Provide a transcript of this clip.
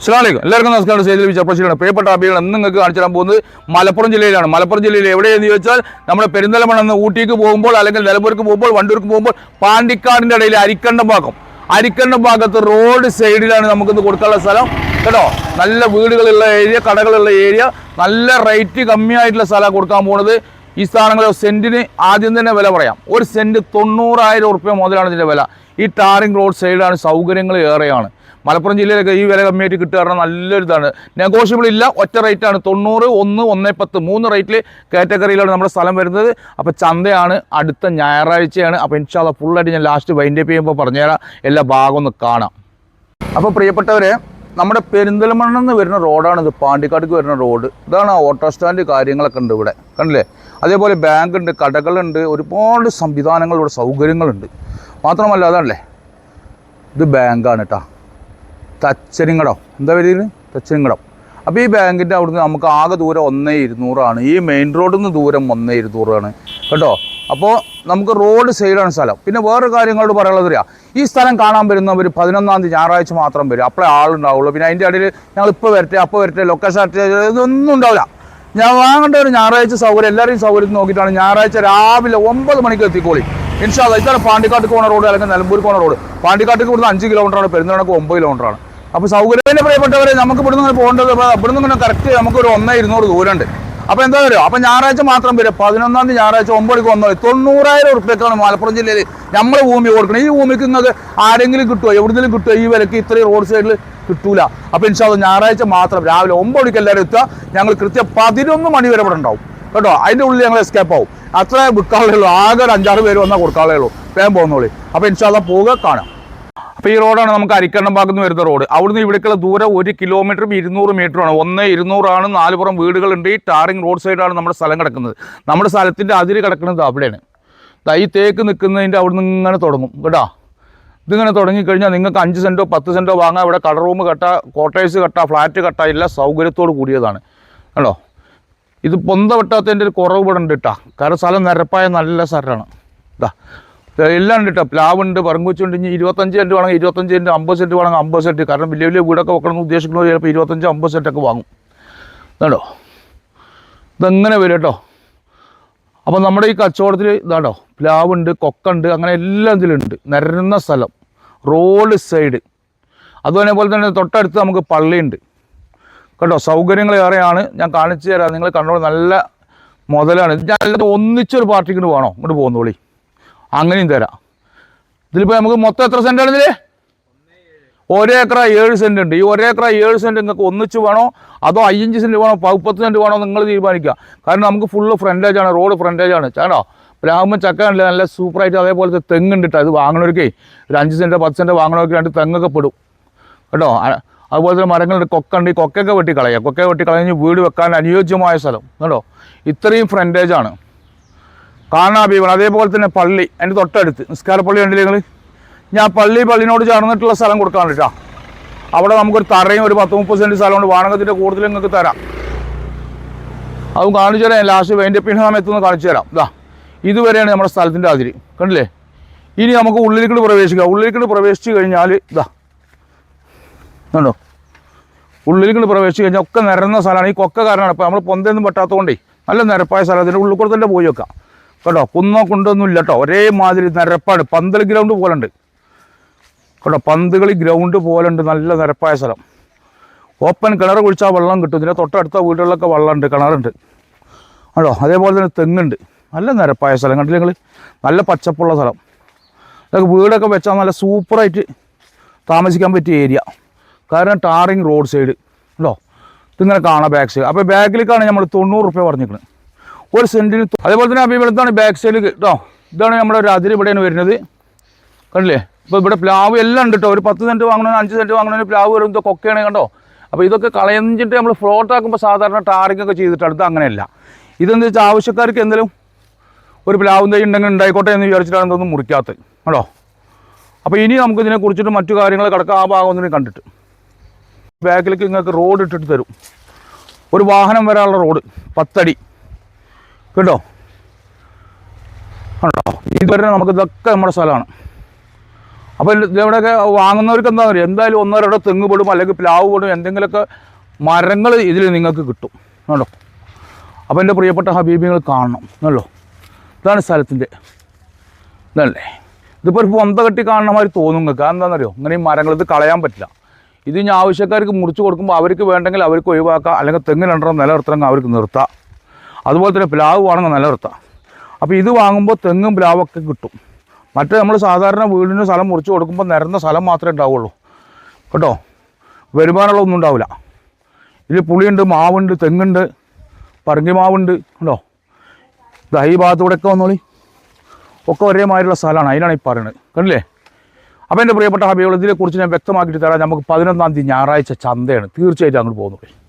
അസ്സലാമലൈക്കും എല്ലാവർക്കും നമസ്കാരം. സേതിൽ ചപ്പശ്ശേരിയാണ് പ്രിയപ്പെട്ട അഭികൾ ഇന്ന് നിങ്ങൾക്ക് കാണിച്ചു തരാൻ പോകുന്നത് മലപ്പുറം ജില്ലയിലാണ്. മലപ്പുറം ജില്ലയിൽ എവിടെയെന്ന് ചോദിച്ചാൽ നമ്മുടെ പെരിന്തൽമണ്ണ നിന്ന് ഊട്ടിക്ക് പോകുമ്പോൾ അല്ലെങ്കിൽ നിലമ്പൂർക്ക് പോകുമ്പോൾ വണ്ടൂർക്ക് പോകുമ്പോൾ പാണ്ടിക്കാടിന്റെ ഇടയിൽ അരിക്കണ്ടം ഭാഗം. അരിക്കണ്ട ഭാഗത്ത് റോഡ് സൈഡിലാണ് നമുക്കിന്ന് കൊടുക്കാനുള്ള സ്ഥലം. കേട്ടോ? നല്ല വീടുകളുള്ള ഏരിയ കടകളുള്ള ഏരിയ. നല്ല റേറ്റ് കമ്മിയായിട്ടുള്ള സ്ഥലം കൊടുക്കാൻ പോകുന്നത്. ഈ സ്ഥാനങ്ങളിൽ സെന്റിന് ആദ്യം തന്നെ വില പറയാം. ഒരു സെന്റ് തൊണ്ണൂറായിരം ഉറുപ്പ്യ മുതലാണ് ഇതിന്റെ വില. ഈ ടാറിംഗ് റോഡ് സൈഡാണ് സൗകര്യങ്ങൾ ഏറെയാണ്. മലപ്പുറം ജില്ലയിലൊക്കെ ഈ വില കമ്മിയായിട്ട് കിട്ടുക നല്ലൊരു ഇതാണ്. നെഗോഷ്യബിൾ ഇല്ല. ഒറ്റ റേറ്റാണ് തൊണ്ണൂറ് ഒന്ന് ഒന്ന് പത്ത് മൂന്ന് റേറ്റിൽ കാറ്റഗറിയിലാണ് നമ്മുടെ സ്ഥലം വരുന്നത്. അപ്പോൾ ചന്തയാണ് അടുത്ത ഞായറാഴ്ചയാണ്. അപ്പോൾ ഇൻഷാല്ല ഫുള്ളായിട്ട് ഞാൻ ലാസ്റ്റ് വൈൻഡപ്പ് ചെയ്യുമ്പോൾ പറഞ്ഞുതരാം. എല്ലാ ഭാഗം ഒന്ന് കാണാം. അപ്പോൾ പ്രിയപ്പെട്ടവരെ നമ്മുടെ പെരിന്തൽമണ്ണ നിന്ന് വരുന്ന റോഡാണിത് പാണ്ടിക്കാട്ടിക്ക് വരുന്ന റോഡ് ഇതാണ് ഓട്ടോ സ്റ്റാൻഡ് കാര്യങ്ങളൊക്കെ ഉണ്ട് ഇവിടെ. കണ്ടില്ലേ? അതേപോലെ ബാങ്ക് ഉണ്ട് കടകളുണ്ട്. ഒരുപാട് സംവിധാനങ്ങൾ സൗകര്യങ്ങളുണ്ട്. മാത്രമല്ല അതാണല്ലേ ഇത് ബാങ്കാണ് കേട്ടോ തച്ചനിങ്ങടം. എന്താ പേര്? തച്ചനിങ്ങടം. അപ്പോൾ ഈ ബാങ്കിന്റെ അവിടുന്ന് നമുക്ക് ആകെ ദൂരം ഒന്നേ ഇരുന്നൂറാണ് ഈ മെയിൻ റോഡിൽ നിന്ന് ദൂരം ഒന്നേ ഇരുന്നൂറാണ് കേട്ടോ? അപ്പോൾ നമുക്ക് റോഡ് സൈഡാണ് സ്ഥലം. പിന്നെ വേറെ കാര്യങ്ങളോട് പറയാനുള്ളത് അറിയാം. ഈ സ്ഥലം കാണാൻ വരുന്നവർ പതിനൊന്നാം തീയതി ഞായറാഴ്ച മാത്രം വരും. അപ്പോഴേ ആളുണ്ടാവുള്ളൂ. പിന്നെ അതിന്റെ ഇടയിൽ ഞങ്ങൾ ഇപ്പോൾ വരട്ടെ അപ്പോൾ വരട്ടെ ലൊക്കേഷൻ ഇതൊന്നും ഉണ്ടാവില്ല. ഞാൻ വാങ്ങേണ്ട ഒരു ഞായറാഴ്ച സൗകര്യം എല്ലാവരെയും സൗകര്യം നോക്കിയിട്ടാണ് ഞായറാഴ്ച രാവിലെ ഒമ്പത് മണിക്ക് എത്തിക്കോളി. ഇൻഷാല്ല ഇതാണ് പാണ്ടിക്കാട്ട് പോകുന്ന റോഡ് അല്ലെങ്കിൽ നിലമ്പൂർ പോകുന്ന റോഡ്. പാണ്ടിക്കാട്ടിക്ക് ഇവിടുന്ന് അഞ്ച് കിലോമീറ്ററാണ് പെരുന്തണക്ക് ഒമ്പത് കിലോമീറ്ററാണ് അപ്പോൾ സൗകര്യത്തിന്റെ പ്രിയപ്പെട്ടവരെ നമുക്ക് ഇവിടുന്ന് ഇങ്ങനെ പോകേണ്ടത് ഇവിടുന്ന് ഇങ്ങനെ കറക്റ്റ് നമുക്ക് ഒരു ഒന്നേ ഇരുന്നൂറ് ദൂരമുണ്ട്. അപ്പോൾ എന്താ പറയുക അപ്പോൾ ഞായറാഴ്ച മാത്രം വരും. പതിനൊന്നാം തീയതി ഞായറാഴ്ച ഒമ്പത് മണിക്ക് വന്നോ തൊണ്ണൂറായിരം ഉറുപ്പ്യക്കാണ് മലപ്പുറം ജില്ലയിൽ നമ്മൾ ഭൂമി കൊടുക്കണം. ഈ ഭൂമിക്ക് നിങ്ങൾക്ക് ആരെങ്കിലും കിട്ടുമോ എവിടെങ്കിലും കിട്ടുമോ ഈ വിലക്ക് ഇത്രയും റോഡ് സൈഡിൽ കിട്ടൂല. അപ്പോൾ ഇൻഷാല്ല ഞായറാഴ്ച മാത്രം രാവിലെ ഒമ്പത് മണിക്ക് എല്ലാവരും എത്തുക. ഞങ്ങൾ കൃത്യം പതിനൊന്ന് മണി വരെ ഇവിടെ ഉണ്ടാവും. കേട്ടോ? അതിന്റെ ഉള്ളിൽ ഞങ്ങൾ എസ്കേപ്പ് ആവും. അത്ര വിൽക്കാളേ ഉള്ളൂ ആകെ ഒരു അഞ്ചാറ് പേര് വന്നാൽ കൊടുക്കാളേ ഉള്ളൂ വേഗം പോകുന്നോളി അപ്പോൾ ഇൻഷാല്ല പോവുക കാണാം. അപ്പോൾ ഈ റോഡാണ് നമുക്ക് അരിക്കണ്ണം ഭാഗത്ത് നിന്ന് വരുന്ന റോഡ്. അവിടുന്ന് ഇവിടേക്കുള്ള ദൂരം ഒരു കിലോമീറ്ററും ഇരുന്നൂറ് മീറ്ററാണ് ഒന്ന് ഇരുന്നൂറാണ് നാലുപുറം വീടുകളുണ്ട്. ഈ ടാറിംഗ് റോഡ് സൈഡാണ് നമ്മുടെ സ്ഥലം കിടക്കുന്നത്. നമ്മുടെ സ്ഥലത്തിന്റെ അതിര് കിടക്കുന്നത് അവിടെയാണ്. ഈ തേക്ക് നിൽക്കുന്നതിന്റെ അവിടുന്ന് ഇങ്ങനെ തുടങ്ങും. കേട്ടോ? ഇതിങ്ങനെ തുടങ്ങിക്കഴിഞ്ഞാൽ നിങ്ങൾക്ക് അഞ്ച് സെന്റോ പത്ത് സെന്റോ വാങ്ങാം. ഇവിടെ കളർ റൂം കട്ട ക്വാർട്ടേഴ്സ് കട്ട ഫ്ലാറ്റ് കട്ട എല്ലാം സൗകര്യത്തോട് കൂടിയതാണ്. കേട്ടോ? ഇത് പൊന്ത വെട്ടാത്തതിന്റെ ഒരു കുറവ് ഇവിടെ ഉണ്ട് കേട്ടോ. കാരണം സ്ഥലം നിരപ്പായ നല്ല സ്ഥലമാണ്. ഇതാ എല്ലാം ഉണ്ട് കേട്ടോ പ്ലാവുണ്ട് പറങ്കുച്ചുണ്ട് ഇനി ഇരുപത്തഞ്ച് സെന്റ് വേണമെങ്കിൽ ഇരുപത്തഞ്ച് സെന്റ് അമ്പത് സെന്റ് വേണമെങ്കിൽ അമ്പത് സെന്റ് കാരണം വലിയ വലിയ വീടൊക്കെ വെക്കണം എന്ന് ഉദ്ദേശിക്കുന്നവർ ചിലപ്പോൾ ഇരുപത്തഞ്ച് അമ്പത് സെന്റൊക്കെ വാങ്ങും. കേട്ടോ ഇതെങ്ങനെ വരും കേട്ടോ അപ്പോൾ നമ്മുടെ ഈ കച്ചവടത്തിൽ ഇതാണോ? പ്ലാവുണ്ട് കൊക്കുണ്ട് അങ്ങനെ എല്ലാം ഇതിലുണ്ട്. നിരന്ന സ്ഥലം. Road side. അതുപോലെ തന്നെ തൊട്ടടുത്ത് നമുക്ക് പള്ളിയുണ്ട്. കേട്ടോ സൗകര്യങ്ങൾ ഏറെയാണ്. ഞാൻ കാണിച്ചു തരാം. നിങ്ങൾ കണ്ടോളൂ നല്ല മുതലാണ്. ഞാൻ ഒന്നിച്ചൊരു പാർട്ടിക്ക് വേണോ? ഇങ്ങോട്ട് പോകുന്നോളി. അങ്ങനെയും തരാം. ഇതിലിപ്പോൾ നമുക്ക് മൊത്തം എത്ര സെന്റാണ് ഇതിൽ ഒരേക്കറ ഏഴ് സെന്റ് ഉണ്ട്. ഈ ഒരേക്കറ ഏഴ് സെന്റ് നിങ്ങൾക്ക് ഒന്നിച്ച് വേണോ? അതോ അയ്യഞ്ച് സെന്റ് വേണോ? പത്ത് സെന്റ് വേണോ? നിങ്ങൾ തീരുമാനിക്കുക. കാരണം നമുക്ക് ഫുള്ള് ആണ് റോഡ് ഫ്രണ്ടേജ് ആണ്. ചേട്ടോ രാമൻ ചക്ക ഉണ്ട് നല്ല സൂപ്പറായിട്ട് അതേപോലത്തെ തെങ്ങുണ്ട് കേട്ടോ അത് വാങ്ങണവർക്കേ ഒരു അഞ്ച് സെന്റ് പത്ത് സെന്റ് വാങ്ങണവർക്ക് രണ്ട് തെങ്ങൊക്കെ പെടും. കേട്ടോ? അതുപോലെ തന്നെ മരങ്ങളുണ്ട്. കൊക്കുണ്ട് ഈ കൊക്കൊക്കെ വെട്ടി കളയുക കൊക്കെ വെട്ടി വീട് വെക്കാൻ അനുയോജ്യമായ സ്ഥലം. കേട്ടോ? ഇത്രയും ഫ്രണ്ടേജാണ് കാണാബീവൺ അതേപോലെ തന്നെ പള്ളി അതിന്റെ തൊട്ടടുത്ത്. നിസ്കാര പള്ളി കണ്ടില്ലേ നിങ്ങൾ ഞാൻ പള്ളി പള്ളിനോട് ചേർന്നിട്ടുള്ള സ്ഥലം കൊടുക്കാൻ കേട്ടോ. അവിടെ നമുക്കൊരു തറയും ഒരു പത്ത് മുപ്പത് സെന്റ് സ്ഥലമുണ്ട്. വാണകത്തിന്റെ കൂടുതൽ നിങ്ങൾക്ക് തരാം. അതും കാണിച്ചു തരാം. ലാസ്റ്റ് വേന്റെ പിന്നെ സമയത്തൊന്ന് കാണിച്ചു തരാം. ഇതാ ഇതുവരെയാണ് നമ്മുടെ സ്ഥലത്തിന്റെ അതിരി. കണ്ടില്ലേ? ഇനി നമുക്ക് ഉള്ളിലേക്കൂടെ പ്രവേശിക്കാം. ഉള്ളിലേക്കൂടെ പ്രവേശിച്ചു കഴിഞ്ഞാൽ ഇതാ കണ്ടോ? ഉള്ളിലേക്കൂടെ പ്രവേശിച്ച് കഴിഞ്ഞാൽ ഒക്കെ നിരന്ന സ്ഥലമാണ്. ഈ കൊക്ക കാരണമാണ്. ഇപ്പോൾ നമ്മൾ പൊന്തൊന്നും പറ്റാത്തതുകൊണ്ടേ നല്ല നിരപ്പായ സ്ഥലം അതിന്റെ ഉള്ളിൽ കൂടെ തന്നെ പോയി വെക്കാം. കേട്ടോ കുന്നോ കുണ്ടൊന്നും ഇല്ല കേട്ടോ. ഒരേ മാതിരി നിരപ്പാണ്. പന്തൽ ഗ്രൗണ്ട് പോലെ ഉണ്ട് കേട്ടോ പന്തുകളി ഗ്രൗണ്ട് പോലെ ഉണ്ട് നല്ല നിരപ്പായ സ്ഥലം. ഓപ്പൺ കിണർ കുഴിച്ചാൽ വെള്ളം കിട്ടും. ഇതിന്റെ തൊട്ടടുത്ത വീടുകളിലൊക്കെ വെള്ളമുണ്ട് കിണറുണ്ട്. കേട്ടോ അതേപോലെ തന്നെ തെങ്ങുണ്ട്. നല്ല നിരപ്പായ സ്ഥലം. കണ്ടില്ല നിങ്ങൾ നല്ല പച്ചപ്പുള്ള സ്ഥലം. ഇതൊക്കെ വീടൊക്കെ വെച്ചാൽ നല്ല സൂപ്പറായിട്ട് താമസിക്കാൻ പറ്റിയ ഏരിയ. കാരണം ടാറിങ് റോഡ് സൈഡ്. കേട്ടോ ഇതിങ്ങനെ കാണാം ബാക്ക് സൈഡ് അപ്പോൾ ബാക്കിലേക്കാണ് നമ്മൾ തൊണ്ണൂറ് റുപ്യ പറഞ്ഞിരിക്കുന്നത് ഒരു സെന്റിന് അതേപോലെ തന്നെ അപ്പോൾ ഇവിടുത്താണ് ബാക്ക് സൈഡിൽ കേട്ടോ ഇതാണ് നമ്മുടെ ഒരു അതിര് ഇവിടെയാണ് വരുന്നത്. കണ്ടില്ലേ? ഇപ്പോൾ ഇവിടെ പ്ലാവ് എല്ലാം ഉണ്ട് കേട്ടോ ഒരു പത്ത് സെന്റ് വാങ്ങണമെന്ന് അഞ്ച് സെന്റ് വാങ്ങണമെന്ന് പ്ലാവ് വരും ഇതൊക്കെ ഒക്കെയാണ് കണ്ടോ? അപ്പോൾ ഇതൊക്കെ കളഞ്ഞിട്ട് നമ്മൾ ഫ്ലോട്ട് ആക്കുമ്പോൾ സാധാരണ ടാറിംഗ് ഒക്കെ ചെയ്തിട്ട് അടുത്ത് അങ്ങനെയല്ല. ഇതെന്താ വെച്ചാൽ ആവശ്യക്കാർക്ക് എന്തെങ്കിലും ഒരു പ്ലാവും തൈ ഉണ്ടെങ്കിൽ ഉണ്ടായിക്കോട്ടെ എന്ന് വിചാരിച്ചിട്ടാണ് ഇതൊന്നും മുറിക്കാത്തത്. കേട്ടോ അപ്പോൾ ഇനി നമുക്ക് ഇതിനെ കുറിച്ചിട്ട് മറ്റു കാര്യങ്ങൾ കിടക്കുക ആ ഭാഗം ഒന്നിനെ കണ്ടിട്ട്. ബാക്കിലേക്ക് നിങ്ങൾക്ക് റോഡ് ഇട്ടിട്ട് തരും. ഒരു വാഹനം വരാനുള്ള റോഡ് പത്തടി. കേട്ടോ? കണ്ടോ? ഇതുവരെ നമുക്ക് ഇതൊക്കെ നമ്മുടെ സ്ഥലമാണ്. അപ്പോൾ ഇവിടെയൊക്കെ വാങ്ങുന്നവർക്ക് എന്താ പറയുക എന്തായാലും ഒന്നോ രണ്ടോ തെങ്ങ് പെടും അല്ലെങ്കിൽ പ്ലാവ് പെടും എന്തെങ്കിലുമൊക്കെ മരങ്ങൾ ഇതിൽ നിങ്ങൾക്ക് കിട്ടും. കണ്ടോ? അപ്പോൾ എന്റെ പ്രിയപ്പെട്ട ഹബീബികൾ കാണണം. എന്നല്ലോ ഇതാണ് സ്ഥലത്തിന്റെ ഇതല്ലേ? ഇതിപ്പോൾ ഒരു പൊന്ത കെട്ടി കാണുന്ന മാതിരി തോന്നും നിങ്ങൾക്ക്. എന്താണെന്നറിയോ ഇങ്ങനെ ഈ മരങ്ങൾ ഇത് കളയാൻ പറ്റില്ല. ഇത് ഇനി ആവശ്യക്കാർക്ക് മുറിച്ച് കൊടുക്കുമ്പോൾ അവർക്ക് വേണ്ടെങ്കിൽ അവർക്ക് ഒഴിവാക്കാം. അല്ലെങ്കിൽ തെങ്ങ് രണ്ടെണ്ണം നിലനിർത്തണമെങ്കിൽ അവർക്ക് നിർത്താം. അതുപോലെ തന്നെ പ്ലാവ് വേണമെങ്കിൽ നിലനിർത്താം അപ്പോൾ ഇത് വാങ്ങുമ്പോൾ തെങ്ങും പ്ലാവൊക്കെ കിട്ടും. മറ്റേ നമ്മൾ സാധാരണ വീടിന് സ്ഥലം മുറിച്ച് കൊടുക്കുമ്പോൾ നിരന്ന സ്ഥലം മാത്രമേ ഉണ്ടാവുള്ളൂ. കേട്ടോ? വരുമാനമുള്ളതൊന്നും ഉണ്ടാവില്ല. ഇതിൽ പുളിയുണ്ട് മാവുണ്ട് തെങ്ങുണ്ട് പറങ്കി മാവുണ്ട്. കേട്ടോ ഇതാ ഈ ഭാഗത്തൂടെയൊക്കെ വന്നോളി. ഒക്കെ ഒരേമാതിരിയുള്ള സ്ഥലമാണ്. അതിനാണ് ഈ പറയുന്നത്. കണ്ടില്ലേ? അപ്പോൾ എന്റെ പ്രിയപ്പെട്ട ഹബികൾ ഇതിനെക്കുറിച്ച് ഞാൻ വ്യക്തമാക്കിയിട്ട് തരാം. നമുക്ക് പതിനൊന്നാം തീയതി ഞായറാഴ്ച ചന്തയാണ്. തീർച്ചയായിട്ടും അങ്ങോട്ട് പോകുന്നുള്ളൂ.